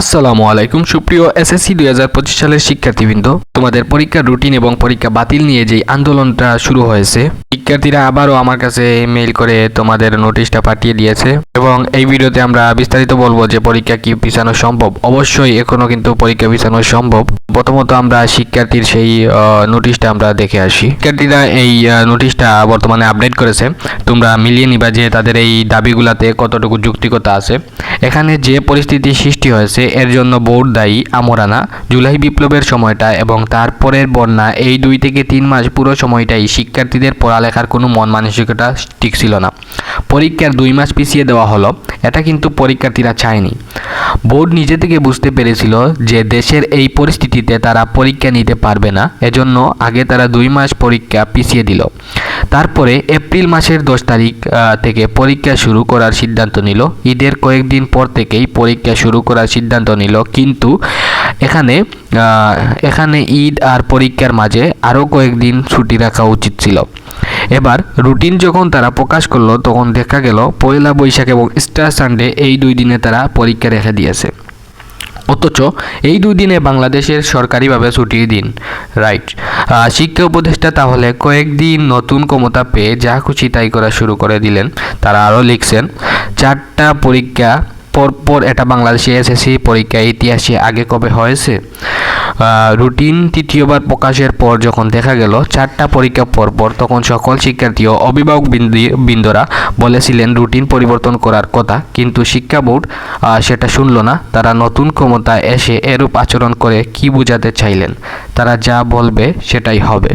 আসসালামু আলাইকুম, সুপ্রিয় এসএসসি দুই হাজার পঁচিশ সালের শিক্ষার্থীবৃন্দ। তোমাদের পরীক্ষার রুটিন এবং পরীক্ষা বাতিল নিয়ে যে আন্দোলনটা শুরু হয়েছে, শিক্ষার্থীরা আবারও আমার কাছে মেইল করে তোমাদের নোটিশটা পাঠিয়ে দিয়েছে এবং এই ভিডিওতে আমরা বিস্তারিত বলব যে পরীক্ষা কি পিছানো সম্ভব। অবশ্যই এখনও কিন্তু পরীক্ষা পিছানো সম্ভব। প্রথমত আমরা শিক্ষার্থীর সেই নোটিশটা আমরা দেখে আসি। শিক্ষার্থীরা এই নোটিশটা বর্তমানে আপডেট করেছে। তোমরা মিলিয়ে নিবা যে তাদের এই দাবিগুলাতে কতটুকু যুক্তিকতা আছে। এখানে যে পরিস্থিতি সৃষ্টি হয়েছে এর জন্য বোর্ড দায়ী আমরানা। জুলাই বিপ্লবের সময়টা এবং তারপরের বন্যা এই দুই থেকে তিন মাস পুরো সময়টাই শিক্ষার্থীদের পড়ালেখার কোনো মন মানসিকতা ঠিক ছিল না। পরীক্ষার দুই মাস পিছিয়ে দেওয়া হলো, এটা কিন্তু পরীক্ষার্থীরা চায়নি। বোর্ড নিজে থেকে বুঝতে পেরেছিল যে দেশের এই পরিস্থিতিতে তারা পরীক্ষা নিতে পারবে না। এজন্য আগে তারা দুই মাস পরীক্ষা পিছিয়ে দিল। তারপরে এপ্রিল মাসের দশ তারিখ থেকে পরীক্ষা শুরু করার সিদ্ধান্ত নিল। ঈদের কয়েকদিন পর থেকেই পরীক্ষা শুরু করার সিদ্ধান্ত নিল। কিন্তু এখানে এখানে ঈদ আর পরীক্ষার মাঝে আরও কয়েকদিন ছুটি রাখা উচিত ছিল। এবার রুটিন যখন তারা প্রকাশ করল, তখন দেখা গেল পয়লা বৈশাখ এবং স্টার সানডে এই দুই দিনে তারা পরীক্ষা রেখে দিয়েছে। অথচ এই দুই দিনে বাংলাদেশের সরকারিভাবে ছুটির দিন রাইট শিক্ষা উপদেষ্টা তাহলে কয়েকদিন নতুন ক্ষমতা পেয়ে যা খুশি তাই করা শুরু করে দিলেন। তারা আরও লিখছেন, চারটা পরীক্ষা পরপর এটা বাংলাদেশে এসএসসি পরীক্ষা ইতিহাসে আগে কবে হয়েছে? রুটিন তৃতীয়বার প্রকাশের পর যখন দেখা গেল, চারটা পরীক্ষা পরপর তখন সকল শিক্ষার্থী ও অভিভাবক বিন্দি- বৃন্দরা বলেছিলেন রুটিন পরিবর্তন করার কথা, কিন্তু শিক্ষা বোর্ড সেটা শুনল না। তারা নতুন ক্ষমতা এসে এরূপ আচরণ করে কি বোঝাতে চাইলেন? তারা যা বলবে সেটাই হবে।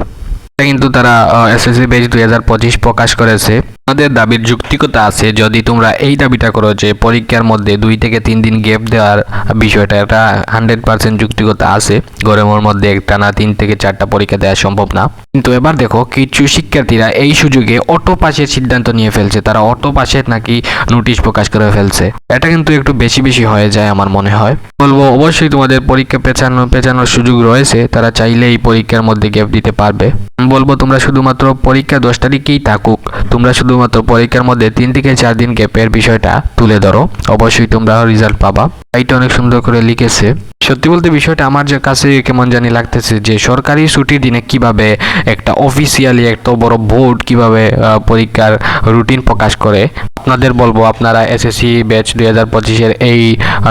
কিন্তু তারা এসএসসি বেজ দুই হাজার পঁচিশ প্রকাশ করেছে। আমাদের দাবির যুক্তিকতা আছে, যদি তোমরা এই দাবিটা করো যে পরীক্ষার মধ্যে দুই থেকে তিন দিন গ্যাপ দেওয়ার বিষয়টা, এটা হান্ড্রেড পার্সেন্ট যুক্তিকতা আছে। গরমের মধ্যে একটা না তিন থেকে চারটা পরীক্ষা দেওয়া সম্ভব না। কিন্তু এবার দেখো, কিছু শিক্ষার্থীরা এই সুযোগে অটো পাসের সিদ্ধান্ত নিয়ে ফেলছে। তারা অটো পাসের নাকি নোটিশ প্রকাশ করে ফেলছে। এটা কিন্তু একটু বেশি বেশি হয়ে যায় আমার মনে হয়। বলব, অবশ্যই তোমাদের পরীক্ষা পেছানো, পেছানোর সুযোগ রয়েছে। তারা চাইলে এই পরীক্ষার মধ্যে গ্যাপ দিতে পারবে। আমি বলব, তোমরা শুধুমাত্র পরীক্ষা দশ তারিখেই থাকুক। তোমরা শুধুমাত্র পরীক্ষার মধ্যে তিন থেকে চার দিন গ্যাপের বিষয়টা তুলে ধরো। অবশ্যই তোমরা রেজাল্ট পাবা। এইটা অনেক সুন্দর করে লিখেছে। সত্যি বলতে বিষয়টা আমার যে কাছে কেমন জানি লাগতেছে যে, সরকারি ছুটির দিনে কীভাবে একটা অফিসিয়ালি একটা বড় বোর্ড কীভাবে পরীক্ষার রুটিন প্রকাশ করে। আপনাদের বলব আপনারা এসএসসি ব্যাচ দুই হাজার পঁচিশের এই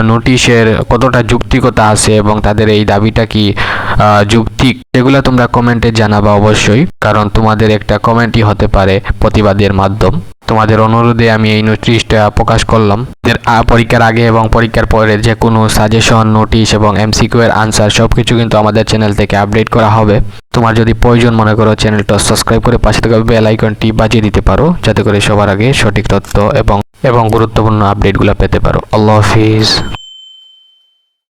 নোটিশের কতটা যুক্তিকতা আছে এবং তাদের এই দাবিটা কি আহ, যৌক্তিক তোমরা কমেন্টে জানাবা অবশ্যই কারণ তোমাদের একটা কমেন্টই হতে পারে প্রতিবাদের মাধ্যম। তোমাদের অনুরোধে আমি এই নোটিশটা প্রকাশ করলাম। পরীক্ষার আগে এবং পরীক্ষার পরে যে কোনো সাজেশন নোটিশ এবং এমসিকিউ এর আনসার সব কিছু কিন্তু আমাদের চ্যানেল থেকে আপডেট করা হবে। তোমার যদি প্রয়োজন মনে করো চ্যানেলটা সাবস্ক্রাইব করে পাশে থাকা বেল আইকনটি বাজিয়ে দিতে পারো, যাতে করে সবার আগে সঠিক তথ্য এবং এবং গুরুত্বপূর্ণ আপডেটগুলো পেতে পারো। আল্লাহ হাফিজ।